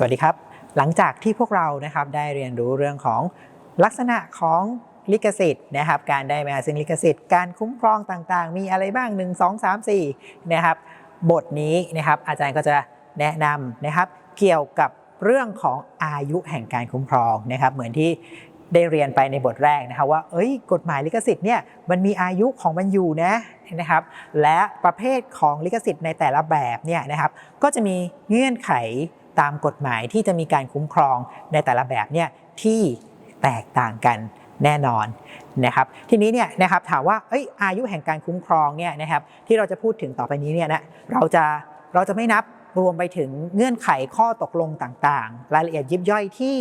สวัสดีครับ หลังจากที่พวกเรานะครับได้เรียนรู้เรื่องของลักษณะของลิขสิทธิ์นะครับการได้มาซึ่งลิขสิทธิ์การคุ้มครองต่างๆ มีอะไรบ้าง 1 2 3 4นะครับบทนี้นะครับอาจารย์ก็จะแนะนำนะครับเกี่ยวกับเรื่องของอายุแห่งการคุ้มครองนะครับเหมือนที่ได้เรียนไปในบทแรกนะครับว่าเอ้ยกฎหมายลิขสิทธิ์เนี่ยมันมีอายุของมันอยู่นะนะครับและประเภทของลิขสิทธิ์ในแต่ละแบบเนี่ยนะครับก็จะมีเงื่อนไข ตามกฎหมายที่จะมีการคุ้มครองในแต่ละแบบเนี่ยที่แตกต่างกันแน่นอนนะครับทีนี้เนี่ยนะครับถามว่าเอ้ยอายุแห่งการคุ้มครองเนี่ยนะครับที่เราจะพูดถึงต่อไปนี้เนี่ยนะเราจะเราจะไม่นับรวมไปถึงเงื่อนไขข้อตกลงต่างๆ รายละเอียดยิบย่อยที่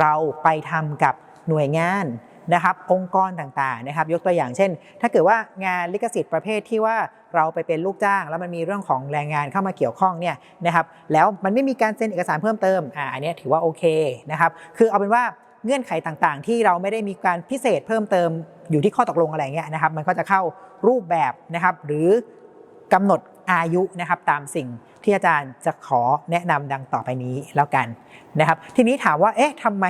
เราไปทำกับหน่วยงาน นะครับองค์กรต่างๆนะครับยกตัวอย่างเช่น ถ้าเกิดว่างานลิขสิทธิ์ประเภทที่ว่าเราไปเป็นลูกจ้าง แล้วมันมีเรื่องของแรงงานเข้ามาเกี่ยวข้องเนี่ยนะครับแล้วมันไม่มีการเซ็นเอกสารเพิ่มเติมอ่าอันนี้ถือว่าโอเคนะครับคือเอาเป็นว่าเงื่อนไขต่างๆ ที่เราไม่ได้มีการพิเศษเพิ่มเติมอยู่ที่ข้อตกลงอะไรเงี้ยนะครับมันก็จะเข้ารูปแบบนะครับหรือกำหนดอายุนะครับตามสิ่ง ที่อาจารย์จะขอแนะนำดังต่อไปนี้แล้วกันนะครับ ทีนี้ถามว่าเอ๊ะทำไม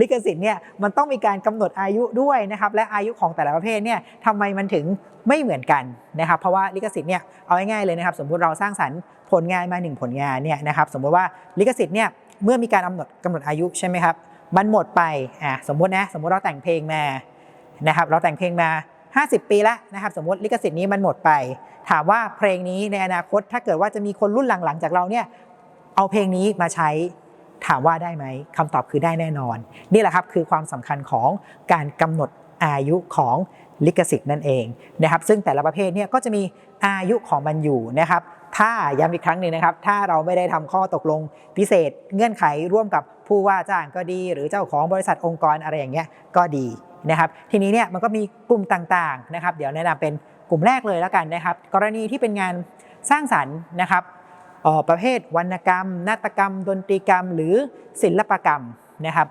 ลิขสิทธิ์เนี่ยมันต้องมีการกำหนดอายุด้วยนะครับ และอายุของแต่ละประเภทเนี่ยทำไมมันถึงไม่เหมือนกันนะครับ เพราะว่าลิขสิทธิ์เนี่ยเอาง่ายๆเลยนะครับ สมมุติเราสร้างสรรค์ผลงานมาหนึ่งผลงานเนี่ยนะครับ สมมุติว่าลิขสิทธิ์เนี่ยเมื่อมีการกำหนดกำหนดอายุใช่ไหมครับมันหมดไปอะสมมุตินะสมมุติเราแต่งเพลงมานะครับ เราแต่งเพลงมา 50 ปีแล้วนะครับสมมติลิขสิทธิ์นี้มันหมดไป ถามว่าเพลงนี้ในอนาคตถ้าเกิดว่าจะมีคนรุ่นหลังๆจากเราเนี่ยเอาเพลงนี้มาใช้ถามว่าได้ไหมคำตอบคือได้แน่นอน นี่แหละครับคือความสำคัญของการกำหนดอายุของลิขสิทธิ์นั่นเองนะครับซึ่งแต่ละประเภทเนี่ยก็จะมีอายุของมันอยู่นะครับถ้าย้ำอีกครั้งหนึ่งนะครับ ถ้าเราไม่ได้ทำข้อตกลงพิเศษเงื่อนไขร่วมกับผู้ว่าจ้างก็ดี หรือเจ้าของบริษัทองค์กรอะไรอย่างเงี้ยก็ดี นะครับทีนี้เนี่ยมันก็มีกลุ่มต่างๆนะครับ เดี๋ยวแนะนำเป็นกลุ่มแรกเลยแล้วกันนะครับ กรณีที่เป็นงานสร้างสรรค์นะครับออประเภทวรรณกรรม นาฏกรรม ดนตรีกรรม หรือศิลปกรรมนะครับ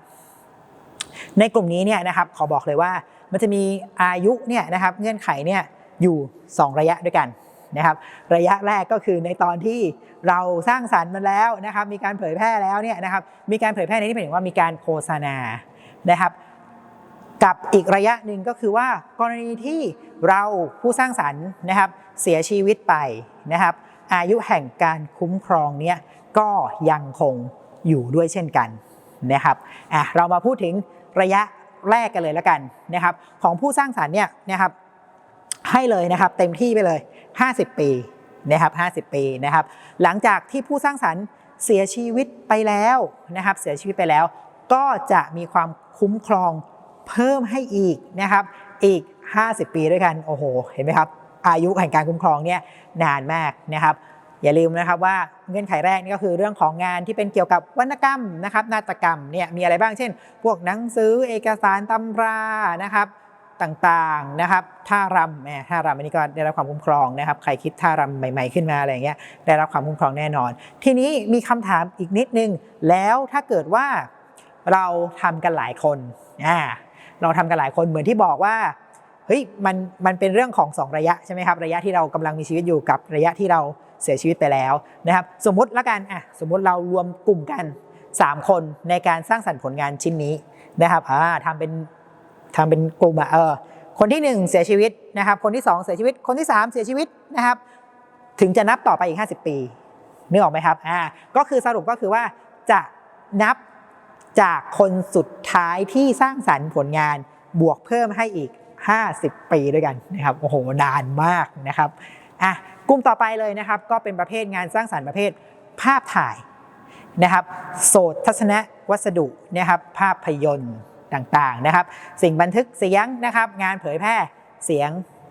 ในกลุ่มนี้เนี่ยนะครับขอบอกเลยว่ามันจะมีอายุเนี่ยนะครับเงื่อนไขเนี่ยอยู่ 2 ระยะด้วยกันนะครับ ระยะแรกก็คือในตอนที่เราสร้างสรรค์มันแล้วนะครับ มีการเผยแพร่แล้วเนี่ยนะครับ มีการเผยแพร่ในที่หมายถึงว่ามีการโฆษณานะครับ กับอีกระยะหนึ่งก็คือว่ากรณีที่เราผู้สร้างสรรค์นะครับเสียชีวิตไปนะครับ อายุแห่งการคุ้มครองเนี่ยก็ยังคงอยู่ด้วยเช่นกันนะครับอะเรามาพูดถึงระยะแรกกันเลยแล้วกันนะครับ ของผู้สร้างสรรค์เนี่ยนะครับให้เลยนะครับเต็มที่ไปเลย 50 ปีนะครับ50 ปีนะครับ หลังจากที่ผู้สร้างสรรค์เสียชีวิตไปแล้วนะครับ เสียชีวิตไปแล้ว ก็จะมีความคุ้มครอง เพิ่มให้อีกนะครับอีก 50 ปีด้วยกันโอ้โหเห็นไหมครับอายุแห่งการคุ้มครองเนี่ยนานมากนะครับอย่าลืมนะครับว่าเงื่อนไขแรกนี่ก็คือเรื่องของงานที่เป็นเกี่ยวกับวรรณกรรมนะครับนาฏกรรมเนี่ยมีอะไรบ้างเช่น พวกหนังสือเอกสารตำรานะครับต่างๆนะครับท่ารำแหมท่ารำอันนี้ก็ได้รับความคุ้มครองนะครับใครคิดท่ารำใหม่ ๆขึ้นมาอะไรอย่างเงี้ยได้รับความคุ้มครองแน่นอน ทีนี้มีคำถามอีกนิดนึงแล้วถ้าเกิดว่าเราทำกันหลายคนอ่า เราทำกันหลายคนเหมือนที่บอกว่าเฮ้ยมันมันเป็นเรื่องของ 2 ระยะใช่ไหมครับระยะที่เรากำลังมีชีวิตอยู่กับระยะที่เราเสียชีวิตไปแล้วนะครับ สมมุติละกันอะสมมุติเรารวมกลุ่มกัน 3 คนในการสร้างสรรค์ผลงานชิ้นนี้นะครับอ่าทำเป็นทำเป็นกลุ่มอะเออคนที่ 1 เสียชีวิตนะครับ คนที่ 2 เสียชีวิตคนที่ 3 เสียชีวิตนะครับ ถึงจะนับต่อไปอีก 50 ปีนึกออกไหมครับอ่าก็คือสรุปก็คือว่าจะนับ จากคนสุดท้ายที่สร้างสรรค์ผลงานบวกเพิ่มให้อีก 50 ปีด้วยกันนะครับโอ้โหนานมากนะครับอะกลุ่มต่อไปเลยนะครับก็เป็นประเภทงานสร้างสรรค์ประเภทภาพถ่ายนะครับโสตทัศนวัสดุนะครับภาพยนตร์ต่างๆนะครับ สิ่งบันทึกเสียงนะครับงานเผยแพร่เสียง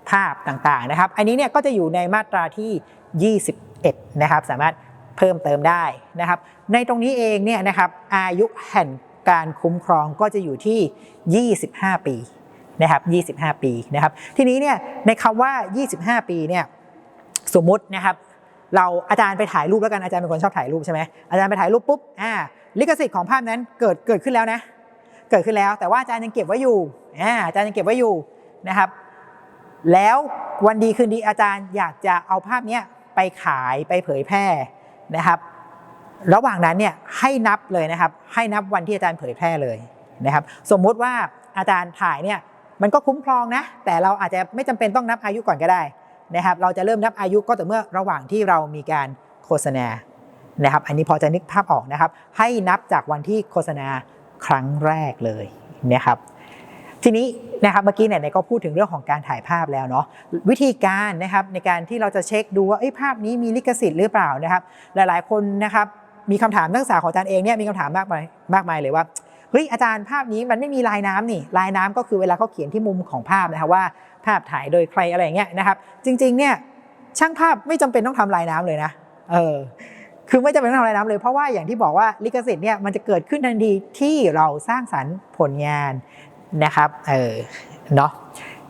ภาพต่างๆนะครับ อันนี้เนี่ยก็จะอยู่ในมาตราที่ 21 นะครับ สามารถ เพิ่มเติมได้นะครับ ในตรงนี้เองเนี่ยนะครับอายุแห่งการคุ้มครองก็จะอยู่ที่ 25 ปีนะครับ25 ปีนะครับ ทีนี้เนี่ยในคำว่า 25 ปีเนี่ยสมมุตินะครับเราอาจารย์ไปถ่ายรูปแล้วกันอาจารย์เป็นคนชอบถ่ายรูปใช่ไหมอาจารย์ไปถ่ายรูปปุ๊บอ่าลิขสิทธิ์ของภาพนั้นเกิดเกิดขึ้นแล้วนะ เกิดขึ้นแล้ว แต่ว่าอาจารย์ยังเก็บไว้อยู่อ่าอาจารย์ยังเก็บไว้อยู่นะครับ แล้ววันดีคืนดีอาจารย์อยากจะเอาภาพเนี้ยไปขายไปเผยแพร่ นะครับ ระหว่างนั้นเนี่ยให้นับเลยนะครับ ให้นับวันที่อาจารย์เผยแพร่เลยนะครับ สมมุติว่าอาจารย์ถ่ายเนี่ยมันก็คุ้มครองนะ แต่เราอาจจะไม่จำเป็นต้องนับอายุก่อนก็ได้นะครับ เราจะเริ่มนับอายุก็แต่อเมื่อระหว่างที่เรามีการโฆษณานะครับ อันนี้พอจะนึกภาพออกนะครับ ให้นับจากวันที่โฆษณาครั้งแรกเลยนะครับ ทีนี้ นะครับเมื่อกี้เนี่ยก็พูดถึงเรื่องของการถ่ายภาพแล้วเนาะวิธีการนะครับในการที่เราจะเช็คดูว่าเอ้ภาพนี้มีลิขสิทธิ์หรือเปล่านะครับ หลายๆคนนะครับมีคำถามนักศึกษาของอาจารย์เองเนี่ยมีคำถามมากมายมากมายเลยว่าเฮ้ยอาจารย์ภาพนี้มันไม่มีลายน้ำนี่ลายน้ำก็คือเวลาเขาเขียนที่มุมของภาพนะคะว่าภาพถ่ายโดยใครอะไรเงี้ยนะครับจริงๆเนี่ยช่างภาพไม่จำเป็นต้องทำลายน้ำเลยนะเออคือไม่จำเป็นต้องทำลายน้ำเลยเพราะว่าอย่างที่บอกว่าลิขสิทธิ์เนี่ยมันจะเกิดขึ้นทันทีที่เราสร้างสรรค์ผลงาน นะครับเออเนาะ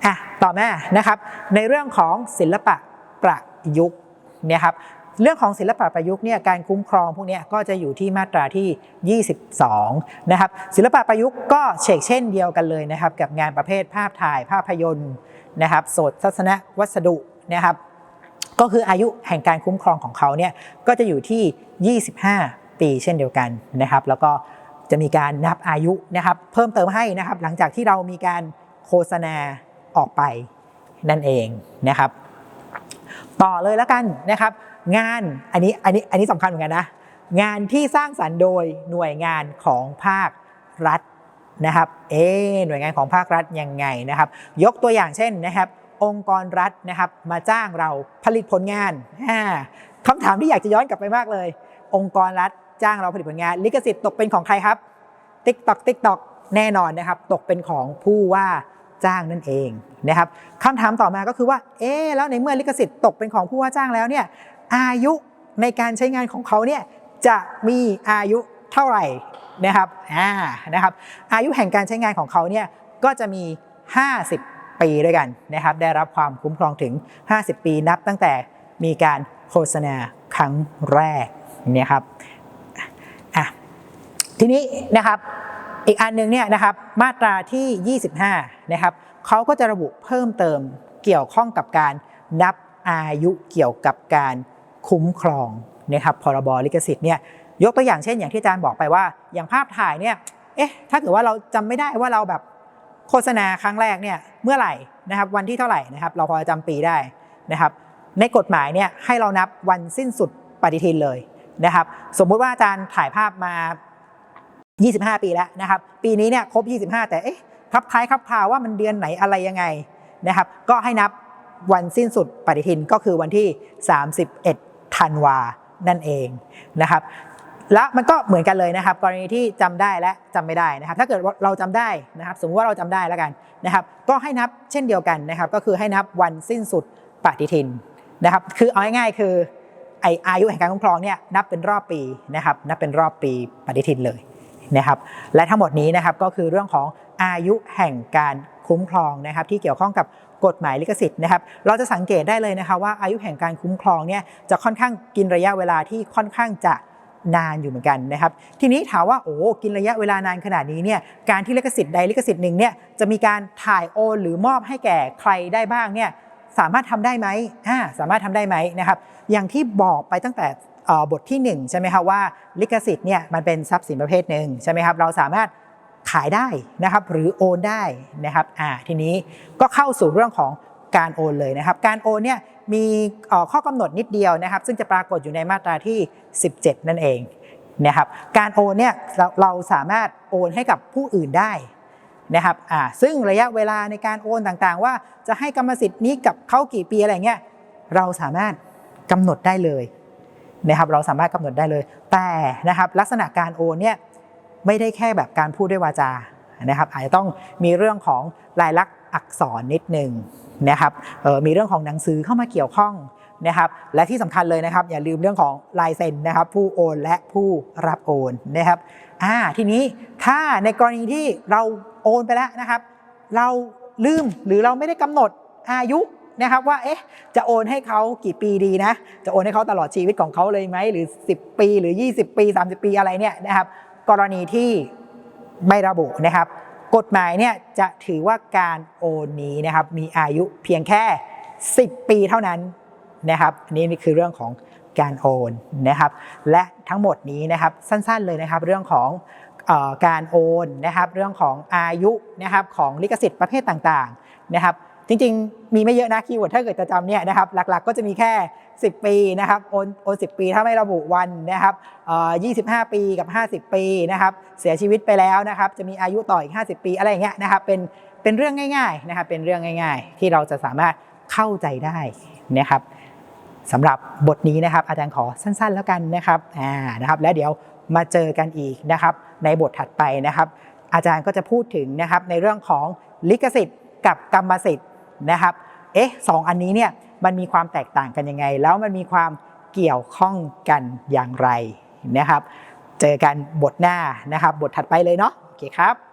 อะต่อมานะครับในเรื่องของศิลปะประยุกต์เนี่ยครับเรื่องของศิลปะประยุกต์เนี่ยการคุ้มครองพวกนี้ก็จะอยู่ที่มาตราที่ 22 นะครับศิลปะประยุกต์ก็เชกเช่นเดียวกันเลยนะครับ กับงานประเภทภาพถ่ายภาพยนตร์นะครับโสตทัศนวัสดุนะครับ ก็คืออายุแห่งการคุ้มครองของเขาเนี่ยก็จะอยู่ที่ 25 ปีเช่นเดียวกันนะครับ แล้วก็ จะมีการนับอายุนะครับเพิ่มเติมให้นะครับหลังจากที่เรามีการโฆษณาออกไปนั่นเองนะครับ ต่อเลยแล้วกันนะครับ งานอันนี้อันนี้อันนี้สำคัญเหมือนกันนะงานที่สร้างสรรค์โดยหน่วยงานของภาครัฐนะครับเอหน่วยงานของภาครัฐยังไงนะครับ ยกตัวอย่างเช่นนะครับ องค์กรรัฐนะครับมาจ้างเราผลิตผลงานอ่าคำถามที่อยากจะย้อนกลับไปมากเลย องค์กรรัฐ จ้างเราผลิตผลงาน ลิขสิทธิ์ตกเป็นของใครครับติ๊กตอกติ๊กตอกแน่นอนนะครับ ตกเป็นของผู้ว่าจ้างนั่นเองนะครับคำถามต่อมาก็คือว่า เอ๊แล้วในเมื่อลิขสิทธิ์ตกเป็นของผู้ว่าจ้างแล้วเนี่ยอายุในการใช้งานของเขาเนี่ยจะมีอายุเท่าไหร่นะครับอ่านะครับ อายุแห่งการใช้งานของเขาเนี่ยก็จะมี 50 ปีด้วยกันนะครับ ได้รับความคุ้มครองถึง 50 ปีนับตั้งแต่มีการโฆษณาครั้งแรกเนี่ยครับ ทีนี้นะครับอีกอันหนึงเนี่ยนะครับมาตราที่ 25 นะครับเขาก็จะระบุเพิ่มเติมเกี่ยวข้องกับการนับอายุเกี่ยวกับการคุ้มครองนะครับพรบลิขสิทธิ์เนี่ยยกตัวอย่างเช่นอย่างที่อาจารย์บอกไปว่า อย่างภาพถ่ายเนี่ยเอ๊ะถ้าเกิดว่าเราจำไม่ได้ว่าเราแบบโฆษณาครั้งแรกเนี่ยเมื่อไหร่นะครับวันที่เท่าไหร่นะครับเราพอจะจำปีได้นะครับในกฎหมายเนี่ยให้เรานับวันสิ้นสุดปฏิทินเลยนะครับสมมุติว่าอาจารย์ถ่ายภาพมา 25 ปีแล้วนะครับ ปีนี้เนี่ยครบ 25 แต่เอ๊ะครับคล้ายครับคราว่ามันเดือนไหนอะไรยังไงนะครับ ก็ให้นับวันสิ้นสุดปฏิทินก็คือวันที่ 31ธันวานั่นเองนะครับ แล้วมันก็เหมือนกันเลยนะครับ กรณีที่จำได้และจำไม่ได้นะครับ ถ้าเกิดเราจำได้นะครับ สมมติว่าเราจำได้แล้วกันนะครับ ก็ให้นับเช่นเดียวกันนะครับ ก็คือให้นับวันสิ้นสุดปฏิทินนะครับ คือเอาง่ายๆคือไออายุแห่งการคุ้มครองเนี่ยนับเป็นรอบปีนะครับ นับเป็นรอบปีปฏิทินเลย นะครับและทั้งหมดนี้นะครับก็คือเรื่องของอายุแห่งการคุ้มครองนะครับที่เกี่ยวข้องกับกฎหมายลิขสิทธิ์นะครับเราจะสังเกตได้เลยนะคะว่าอายุแห่งการคุ้มครองเนี่ยจะค่อนข้างกินระยะเวลาที่ค่อนข้างจะนานอยู่เหมือนกันนะครับ ทีนี้ถามว่าโอ้กินระยะเวลานานขนาดนี้เนี่ยการที่ลิขสิทธิ์ใดลิขสิทธิ์หนึ่งเนี่ยจะมีการถ่ายโอนหรือมอบให้แก่ใครได้บ้างเนี่ยสามารถทำได้ไหมอ่าสามารถทำได้ไหมนะครับ อย่างที่บอกไปตั้งแต่ บทที่หนึ่งใช่ไหมครับว่าลิขสิทธิ์เนี่ยมันเป็นทรัพย์สินประเภทหนึ่งใช่ไหมครับเราสามารถขายได้นะครับหรือโอนได้นะครับอ่าทีนี้ก็เข้าสู่เรื่องของการโอนเลยนะครับ การโอนเนี่ยมีข้อกำหนดนิดเดียวนะครับ ซึ่งจะปรากฏอยู่ในมาตราที่ 17 นั่นเองนะครับการโอนเนี่ยเราเราสามารถโอนให้กับผู้อื่นได้นะครับอ่าซึ่งระยะเวลาในการโอนต่างๆ ว่าจะให้กรรมสิทธิ์นี้กับเขากี่ปีอะไรเงี้ยเราสามารถกำหนดได้เลย นะครับเราสามารถกำหนดได้เลย แต่นะครับลักษณะการโอนเนี่ยไม่ได้แค่แบบการพูดด้วยวาจานะครับอาจจะต้องมีเรื่องของลายลักษณ์อักษรนิดหนึ่งนะครับเอ่อมีเรื่องของหนังสือเข้ามาเกี่ยวข้องนะครับและที่สำคัญเลยนะครับ อย่าลืมเรื่องของลายเซ็นนะครับ ผู้โอนและผู้รับโอนนะครับอ่าทีนี้ถ้าในกรณีที่เราโอนไปแล้วนะครับ เราลืมหรือเราไม่ได้กำหนดอายุ นะครับว่าเอ๊ะจะโอนให้เขากี่ปีดีนะ จะโอนให้เขาตลอดชีวิตของเขาเลยไหมหรือ 10 ปีหรือ 20 ปี 30 ปีอะไรเนี่ยนะครับกรณีที่ไม่ระบุนะครับ กฎหมายเนี่ยจะถือว่าการโอนนี้นะครับมีอายุเพียงแค่ 10 ปีเท่านั้นนะครับนี่นี่คือเรื่องของการโอนนะครับ และทั้งหมดนี้นะครับสั้นๆเลยนะครับเรื่องของการโอนนะครับ เรื่องของอายุนะครับของลิขสิทธิ์ประเภทต่างๆนะครับ จริงๆ มีไม่เยอะนะคีย์เวิร์ดถ้าเกิดจะจำเนี่ยนะครับหลักๆ ก็จะมีแค่ 10 ปีนะครับโอนโอน10 ปีถ้าไม่ระบุวันนะครับเอ่อ25ปีกับ 50 ปีนะครับเสียชีวิตไปแล้วนะครับจะมีอายุต่ออีก 50 ปีอะไรอย่างเงี้ยนะครับเป็นเป็นเรื่องง่ายๆนะครับเป็นเรื่องง่าย ๆ ที่เราจะสามารถเข้าใจได้นะครับสำหรับบทนี้นะครับอาจารย์ขอสั้นๆ แล้วกันนะครับอ่านะครับแล้วเดี๋ยวมาเจอกันอีกนะครับในบทถัดไปนะครับ อาจารย์ก็จะพูดถึงนะครับในเรื่องของลิขสิทธิ์กับกรรมสิทธิ์ นะครับ เอ๊ะสองอันนี้เนี่ยมันมีความแตกต่างกันยังไง แล้วมันมีความเกี่ยวข้องกันอย่างไรนะครับ เจอกันบทหน้านะครับ บทถัดไปเลยเนาะโอเคครับ